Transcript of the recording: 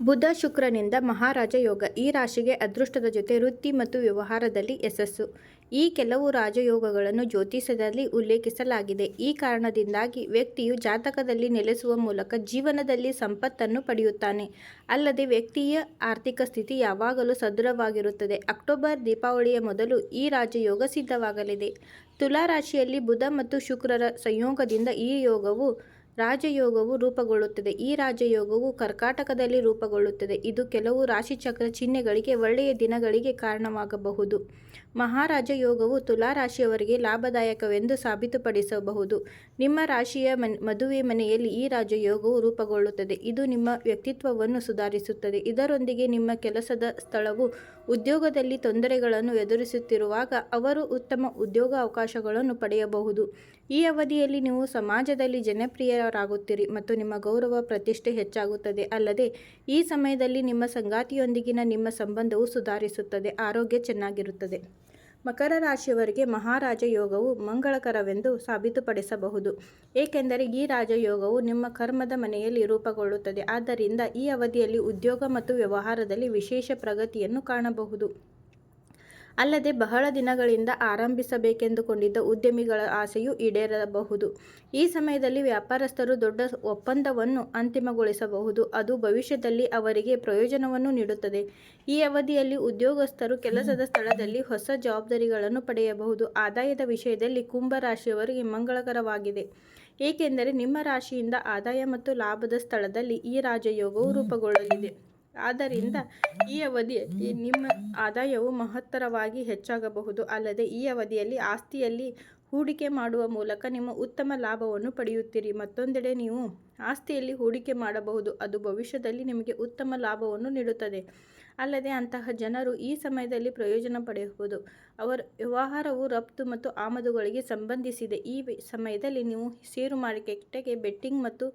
ಬುಧ ಶುಕ್ರನಿಂದ ಮಹಾರಾಜ ಯೋಗ. ಈ ರಾಶಿಗೆ ಅದೃಷ್ಟದ ಜೊತೆ ವೃತ್ತಿ ಮತ್ತು ವ್ಯವಹಾರದಲ್ಲಿ ಯಶಸ್ಸು. ಈ ಕೆಲವು ರಾಜಯೋಗಗಳನ್ನು ಜ್ಯೋತಿಷದಲ್ಲಿ ಉಲ್ಲೇಖಿಸಲಾಗಿದೆ. ಈ ಕಾರಣದಿಂದಾಗಿ ವ್ಯಕ್ತಿಯು ಜಾತಕದಲ್ಲಿ ನೆಲೆಸುವ ಮೂಲಕ ಜೀವನದಲ್ಲಿ ಸಂಪತ್ತನ್ನು ಪಡೆಯುತ್ತಾನೆ. ಅಲ್ಲದೆ ವ್ಯಕ್ತಿಯ ಆರ್ಥಿಕ ಸ್ಥಿತಿ ಯಾವಾಗಲೂ ಸದೃಢವಾಗಿರುತ್ತದೆ. ಅಕ್ಟೋಬರ್ ದೀಪಾವಳಿಯ ಮೊದಲು ಈ ರಾಜಯೋಗ ಸಿದ್ಧವಾಗಲಿದೆ. ತುಲಾ ರಾಶಿಯಲ್ಲಿ ಬುಧ ಮತ್ತು ಶುಕ್ರರ ಸಂಯೋಗದಿಂದ ಈ ಯೋಗವು ರಾಜಯೋಗವು ರೂಪುಗೊಳ್ಳುತ್ತದೆ. ಈ ರಾಜಯೋಗವು ಕರ್ಕಾಟಕದಲ್ಲಿ ರೂಪುಗೊಳ್ಳುತ್ತದೆ. ಇದು ಕೆಲವು ರಾಶಿಚಕ್ರ ಚಿಹ್ನೆಗಳಿಗೆ ಒಳ್ಳೆಯ ದಿನಗಳಿಗೆ ಕಾರಣವಾಗಬಹುದು. ಮಹಾರಾಜ ಯೋಗವು ತುಲಾ ರಾಶಿಯವರಿಗೆ ಲಾಭದಾಯಕವೆಂದು ಸಾಬೀತುಪಡಿಸಬಹುದು. ನಿಮ್ಮ ರಾಶಿಯ ಮದುವೆ ಮನೆಯಲ್ಲಿ ಈ ರಾಜಯೋಗವು ರೂಪುಗೊಳ್ಳುತ್ತದೆ. ಇದು ನಿಮ್ಮ ವ್ಯಕ್ತಿತ್ವವನ್ನು ಸುಧಾರಿಸುತ್ತದೆ. ಇದರೊಂದಿಗೆ ನಿಮ್ಮ ಕೆಲಸದ ಸ್ಥಳವು ಉದ್ಯೋಗದಲ್ಲಿ ತೊಂದರೆಗಳನ್ನು ಎದುರಿಸುತ್ತಿರುವಾಗ ಅವರು ಉತ್ತಮ ಉದ್ಯೋಗ ಅವಕಾಶಗಳನ್ನು ಪಡೆಯಬಹುದು. ಈ ಅವಧಿಯಲ್ಲಿ ನೀವು ಸಮಾಜದಲ್ಲಿ ಜನಪ್ರಿಯರಾಗುತ್ತೀರಿ ಮತ್ತು ನಿಮ್ಮ ಗೌರವ ಪ್ರತಿಷ್ಠೆ ಹೆಚ್ಚಾಗುತ್ತದೆ. ಅಲ್ಲದೆ, ಈ ಸಮಯದಲ್ಲಿ ನಿಮ್ಮ ಸಂಗಾತಿಯೊಂದಿಗಿನ ನಿಮ್ಮ ಸಂಬಂಧವು ಸುಧಾರಿಸುತ್ತದೆ, ಆರೋಗ್ಯ ಚೆನ್ನಾಗಿರುತ್ತದೆ. ಮಕರ ರಾಶಿಯವರಿಗೆ ಮಹಾರಾಜ ಯೋಗವು ಮಂಗಳಕರವೆಂದು ಸಾಬೀತುಪಡಿಸಬಹುದು. ಏಕೆಂದರೆ, ಈ ರಾಜಯೋಗವು ನಿಮ್ಮ ಕರ್ಮದ ಮನೆಯಲ್ಲಿ ರೂಪುಗೊಳ್ಳುತ್ತದೆ. ಆದ್ದರಿಂದ, ಈ ಅವಧಿಯಲ್ಲಿ ಉದ್ಯೋಗ ಮತ್ತು ವ್ಯವಹಾರದಲ್ಲಿ ವಿಶೇಷ ಪ್ರಗತಿಯನ್ನು ಕಾಣಬಹುದು. ಅಲ್ಲದೆ ಬಹಳ ದಿನಗಳಿಂದ ಆರಂಭಿಸಬೇಕೆಂದುಕೊಂಡಿದ್ದ ಉದ್ಯಮಿಗಳ ಆಸೆಯು ಈಡೇರಬಹುದು. ಈ ಸಮಯದಲ್ಲಿ ವ್ಯಾಪಾರಸ್ಥರು ದೊಡ್ಡ ಒಪ್ಪಂದವನ್ನು ಅಂತಿಮಗೊಳಿಸಬಹುದು. ಅದು ಭವಿಷ್ಯದಲ್ಲಿ ಅವರಿಗೆ ಪ್ರಯೋಜನವನ್ನು ನೀಡುತ್ತದೆ. ಈ ಅವಧಿಯಲ್ಲಿ ಉದ್ಯೋಗಸ್ಥರು ಕೆಲಸದ ಸ್ಥಳದಲ್ಲಿ ಹೊಸ ಜವಾಬ್ದಾರಿಗಳನ್ನು ಪಡೆಯಬಹುದು. ಆದಾಯದ ವಿಷಯದಲ್ಲಿ ಕುಂಭ ರಾಶಿಯವರಿಗೆ ಮಂಗಳಕರವಾಗಿದೆ. ಏಕೆಂದರೆ ನಿಮ್ಮ ರಾಶಿಯಿಂದ ಆದಾಯ ಮತ್ತು ಲಾಭದ ಸ್ಥಳದಲ್ಲಿ ಈ ರಾಜಯೋಗವು ರೂಪುಗೊಳ್ಳಲಿದೆ. ಆದ್ದರಿಂದ ಈ ಅವಧಿಯಲ್ಲಿ ನಿಮ್ಮ ಆದಾಯವು ಮಹತ್ತರವಾಗಿ ಹೆಚ್ಚಾಗಬಹುದು. ಅಲ್ಲದೆ ಈ ಅವಧಿಯಲ್ಲಿ ಆಸ್ತಿಯಲ್ಲಿ ಹೂಡಿಕೆ ಮಾಡುವ ಮೂಲಕ ನಿಮ್ಮ ಉತ್ತಮ ಲಾಭವನ್ನು ಪಡೆಯುತ್ತೀರಿ. ಮತ್ತೊಂದೆಡೆ ನೀವು ಆಸ್ತಿಯಲ್ಲಿ ಹೂಡಿಕೆ ಮಾಡಬಹುದು. ಅದು ಭವಿಷ್ಯದಲ್ಲಿ ನಿಮಗೆ ಉತ್ತಮ ಲಾಭವನ್ನು ನೀಡುತ್ತದೆ. ಅಲ್ಲದೆ ಅಂತಹ ಜನರು ಈ ಸಮಯದಲ್ಲಿ ಪ್ರಯೋಜನ ಪಡೆಯಬಹುದು. ಅವರ ವ್ಯವಹಾರವು ರಫ್ತು ಮತ್ತು ಆಮದುಗಳಿಗೆ ಸಂಬಂಧಿಸಿದೆ. ಈ ಸಮಯದಲ್ಲಿ ನೀವು ಷೇರು ಮಾರುಕಟ್ಟೆಗೆ ಬೆಟ್ಟಿಂಗ್ ಮತ್ತು